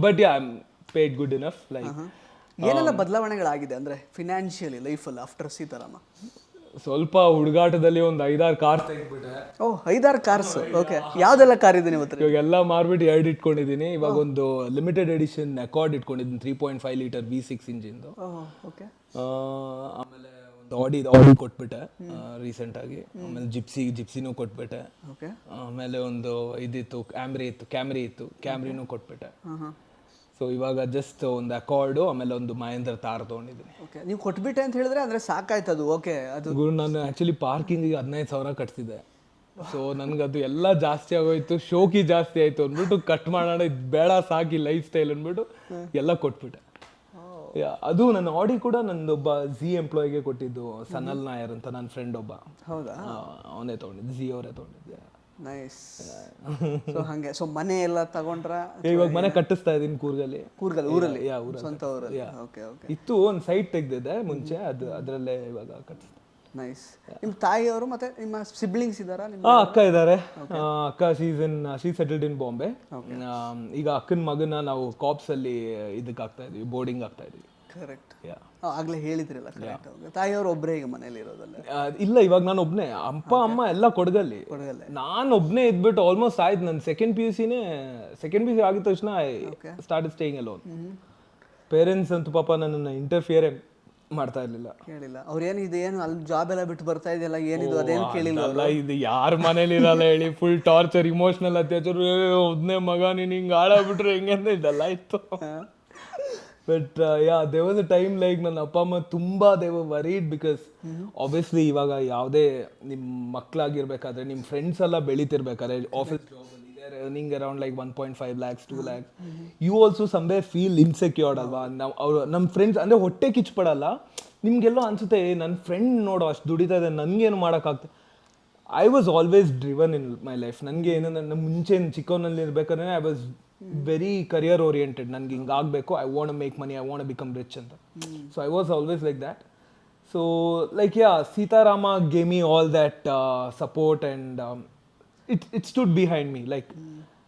But yeah paid good enough like ಏನೆಲ್ಲ ಬದಲಾವಣೆಗಳಾಗಿದೆ ಅಂದ್ರೆ ಫಿನಾನ್ಷಿಯಲಿ ಲೈಫಲ್ಲಿ ಆಫ್ಟರ್ ಸೀತಾರಾಮ ಸ್ವಲ್ಪ ಹುಡುಗಾಟದಲ್ಲಿ ಒಂದು ಐದಾರು ಕಾರ್ ತೆಗೆದ್ಬಿಟ್ಟೆ. ಓ ಐದಾರು ಕಾರ್ಸ್ ಓಕೆ ಯಾವ್ದೆಲ್ಲ ಕಾರ್ ಇದೆ ನಿಮ್ಮ ಹತ್ರ? ಇವಾಗ ಎಲ್ಲ ಮಾರ್ಬಿಟ್ಟು ಎರಡು ಇಟ್ಕೊಂಡಿದ್ದೀನಿ. ಇವಾಗ ಒಂದು ಲಿಮಿಟೆಡ್ ಎಡಿಷನ್ ಅಕಾರ್ಡ್ ಇಟ್ಕೊಂಡಿದ್ದೀನಿ three point five litre V six ಇಂಜಿನ್ದು. Okay ಆಮೇಲೆ ಒಂದು ಆಡಿ ಆಡಿ ಕೊಟ್ಬಿಟ್ಟೆ ರೀಸೆಂಟ್ ಆಗಿ. ಆಮೇಲೆ ಜಿಪ್ಸಿ ಜಿಪ್ಸಿನೂ ಕೊಟ್ಬಿಟ್ಟೆ. ಓಕೆ ಆಮೇಲೆ ಒಂದು ಇದಿತ್ತು ಕ್ಯಾಮ್ರಿ ಇತ್ತು ಕ್ಯಾಮ್ರಿ ಇತ್ತು ಕ್ಯಾಮ್ರಿನೂ ಕೊಟ್ಬಿಟ್ಟೆ. ಸೊ ಇವಾಗ ಜಸ್ಟ್ ಒಂದು ಅಕಾರ್ಡು ಆಮೇಲೆ ಒಂದು ಮಹೇಂದ್ರ ತಾರ್ ತೊಗೊಂಡಿದ್ದೀನಿ ಓಕೆ ನೀವು ಕೊಟ್ಬಿಟ್ಟೆ ಅಂತ ಹೇಳಿದ್ರೆ ಅಂದರೆ ಸಾಕಾಯ್ತು ಅದು. ಓಕೆ ಅದು ಗುರು ನಾನು ಆ್ಯಕ್ಚುಲಿ ಪಾರ್ಕಿಂಗಿಗೆ ಹದಿನೈದು ಸಾವಿರ ಕಟ್ತಿದ್ದೆ ಸೊ ನನಗದು ಎಲ್ಲ ಜಾಸ್ತಿ ಆಗೋಯ್ತು ಶೋಕಿ ಜಾಸ್ತಿ ಆಯಿತು ಅಂದ್ಬಿಟ್ಟು ಕಟ್ ಮಾಡೋಣ ಇದು ಬೇಡ ಸಾಕಿ ಲೈಫ್ ಸ್ಟೈಲ್ ಅಂದ್ಬಿಟ್ಟು ಎಲ್ಲ ಕೊಟ್ಬಿಟ್ಟೆ. ಅದು ನನ್ನ ಆಡಿ ಕೂಡ ನಂದೊಬ್ಬ ಝಿ ಎಂಪ್ಲಾಯಿಗೆ ಕೊಟ್ಟಿದ್ದು ಸನಲ್ ನಾಯರ್ ಅಂತ ನನ್ನ ಫ್ರೆಂಡ್ ಒಬ್ಬ. ಹೌದಾ? ಅವನೇ ತೊಗೊಂಡಿದ್ದು ಝಿ ಅವರೇ ತೊಗೊಂಡಿದ್ದೆ. ನೈಸ್ ಸೊ ಹಾಗೆ. ಸೊ ಮನೆ ಎಲ್ಲ ತಗೊಂಡ್ರ ಇವಾಗ ಮನೆ ಕಟ್ಟಿಸ್ತಾ ಇದೀನಿ ಕೂರ್ಗಲ್ಲಿ. ಕೂರ್ಗಲ್ಲಿ ಊರಲ್ಲಿ? ಯಾ ಊರಲ್ಲಿ. ಸ್ವಂತ ಊರಲ್ಲಿ? ಓಕೆ ಓಕೆ ಇತ್ತು ಒಂದು ಸೈಟ್ ತೆಗ್ದಿದ್ದೆ ಮುಂಚೆ ಅದು ಅದರಲ್ಲೇ ಇವಾಗ ಕಟ್ಟಿಸ್ತಾ ನೈಸ್ ನಿಮ್ಮ ತಾಯಿಯವರು ಮತ್ತೆ ನಿಮ್ಮ ಸಿಬ್ಲಿಂಗ್ಸ್ ಇದ್ದಾರಾ ನಿಮ್ಮ ಅಕ್ಕ ಇದ್ದಾರೆ ಅಕ್ಕ she's in she settled in Bombay ಈಗ ಅಕ್ಕನ ಮಗನ ನಾವು ಕಾಪ್ಸ್ ಅಲ್ಲಿ ಇದಕ್ಕೆ ಆಗ್ತಾ ಇದೀವಿ ಬೋರ್ಡಿಂಗ್ ಆಗ್ತಾ ಇದೀವಿ. ಕರೆಕ್ಟ್ ಆಗ್ಲೇ ಹೇಳಿದ್ರಲ್ಲ ಕರೆಕ್ಟ್ ತಾಯಿಯವರು ಒಬ್ಬರೇ ಈಗ ಮನೇಲಿ ಇರೋದಲ್ಲ. ಇಲ್ಲ ಇವಾಗ ನಾನು ಒಬ್ನೇ. ಅಪ್ಪ ಅಮ್ಮ ಎಲ್ಲ ಕೊಡಗಲ್ಲಿ. ಕೊಡಗಲ್ಲೇ. ನಾನು ಒಬ್ನೇ ಇದ್ಬಿಟ್ಟು ಆಲ್ಮೋಸ್ಟ್ ಆಯ್ತು. ನನ್ನ ಸೆಕೆಂಡ್ ಪಿ ಯು ಸಿನೇ ಸೆಕೆಂಡ್ ಪಿ ಯು ಸಿ ಆಗಿದ ತಕ್ಷಣ ಸ್ಟಾರ್ಟ್ ಸ್ಟೇಯಿಂಗ್ ಅಲೋನ್ ಪೇರೆಂಟ್ಸ್ ಅಂತೂ ಪಾಪ ನನ್ನನ್ನು ಇಂಟರ್ಫಿಯರ್ ಮಾಡ್ತಾ ಇರ್ಲಿಲ್ಲ. ಕೇಳಿಲ್ಲ. ಅವ್ರು ಏನು ಇದು ಏನು ಅಲ್ಲಿ ಜಾಬ್ ಎಲ್ಲ ಬಿಟ್ಟು ಬರ್ತಾ ಇದೆಯಲ್ಲ ಏನಿದು ಅದೇನು ಕೇಳಿಲ್ಲ ಇದು ಯಾರ ಮನೇಲಿ ಇರಲ್ಲ ಹೇಳಿ ಫುಲ್ ಟಾರ್ಚರ್ ಇಮೋಷನಲ್ ಅತ್ಯಾಚಾರ. ಒಬ್ನೇ ಮಗ ನೀನು ಹಿಂಗ್ ಹಾಳಾಗ್ಬಿಟ್ರೆ ಹೆಂಗೆ ಅಂತ ಇದೆಲ್ಲ ಇತ್ತು but yeah they was a time like ನನ್ನ ಅಪ್ಪ ಅಮ್ಮ ತುಂಬಾ ದೇವ ವರೀಡ್ ಬಿಕಾಸ್ ಆಬ್ವಿಯಸ್ಲಿ ಇವಾಗ ಯಾವುದೇ ನಿಮ್ಮ ಮಕ್ಕಳಾಗಿರ್ಬೇಕಾದ್ರೆ ನಿಮ್ಮ ಫ್ರೆಂಡ್ಸ್ ಎಲ್ಲ ಬೆಳೀತಿರ್ಬೇಕಾದ್ರೆ office earning around like one point five lakhs to lakhs you also some feel insecured ಅಲ್ವಾ? ನಾವು ಅವ್ರು ನಮ್ಮ ಫ್ರೆಂಡ್ಸ್ ಅಂದರೆ ಹೊಟ್ಟೆ ಕಿಚ್ಪಡಲ್ಲ. ನಿಮ್ಗೆಲ್ಲೋ ಅನಿಸುತ್ತೆ ನನ್ನ ಫ್ರೆಂಡ್ ನೋಡು ಅಷ್ಟು ದುಡಿತಾ ಇದೆ ನನಗೇನು ಮಾಡೋಕ್ಕಾಗ್ತದೆ I was always driven in my life ನನಗೆ ಏನೋ ನನ್ನ ಮುಂಚೆ ಚಿಕ್ಕವನಲ್ಲಿ ಇರಬೇಕಂದ್ರೆ I was very career oriented ನನಗೆ ಹಿಂಗೆ ಆಗಬೇಕು. I want make money I want become rich ಅಂತ. So I was always like that so like yeah Seetharama gave me all that support and it it stood behind me like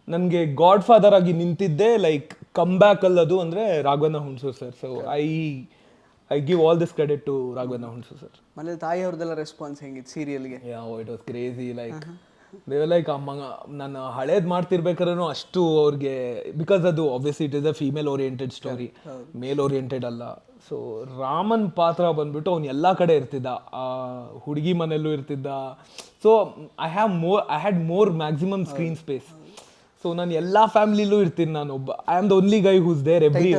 ನನಗೆ godfather ಆಗಿ ನಿಂತಿದ್ದೆ like come back ಅಲ್ಲದು ಅಂದರೆ Raghavendra Hunsur sir so I I give all this credit to Raghavendra Hunsur sir ಮನೇಲಿ ತಾಯಿಯವ್ರದ್ದೆಲ್ಲ response ಹೆಂಗಿತ್ತು ಸೀರಿಯಲ್ಗೆ ಯಾವ it was crazy like like ಮಗ ನಾನು ಹಳೇದ್ ಮಾಡ್ತಿರ್ಬೇಕಾದ್ರೂ ಅಷ್ಟು ಅವ್ರಿಗೆ ಬಿಕಾಸ್ ಅದು obviously it is a female oriented story male oriented ಅಲ್ಲ. ಸೊ ರಾಮನ್ ಪಾತ್ರ ಬಂದ್ಬಿಟ್ಟು ಅವ್ನು ಎಲ್ಲ ಕಡೆ ಇರ್ತಿದ್ದ. ಆ ಹುಡುಗಿ ಮನೆಯಲ್ಲೂ ಇರ್ತಿದ್ದ. So I have more I had more maximum screen space so ನಾನು ಎಲ್ಲಾ ಫ್ಯಾಮಿಲಿಲೂ ಇರ್ತೀನಿ ನಾನು ಒಬ್ಬ I am the only guy who's there every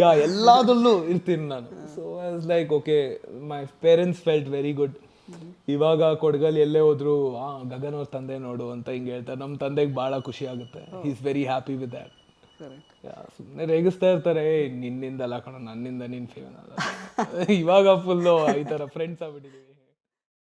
ya ಎಲ್ಲದಲ್ಲೂ ಇರ್ತೀನಿ ನಾನು. So I like okay my parents felt very good ಇವಾಗ ಕೊಡಗಲ್ಲಿ ಎಲ್ಲೇ ಹೋದ್ರು ಆ ಗಗನ್ ಅವ್ರ ತಂದೆ ನೋಡು ಅಂತ ಹಿಂಗೆ ಹೇಳ್ತಾರೆ. ನಮ್ಮ ತಂದೆಗೆ ಭಾಳ ಖುಷಿ ಆಗುತ್ತೆ. Is very happy with that ಸುಮ್ನೆ ಸುಮ್ಮನೆ ರೇಗಿಸ್ತಾ ಇರ್ತಾರೆ "ಏ, ನಿನ್ನಿಂದಲ್ಲ ಕಣ ನನ್ನಿಂದ ನಿನ್ ಫೇವನ್ ಅಲ್ಲ. ಇವಾಗ ಫುಲ್ಲು ಈ ಥರ ಫ್ರೆಂಡ್ಸ್ ಆಗ್ಬಿಟ್ಟಿದ್ದೀವಿ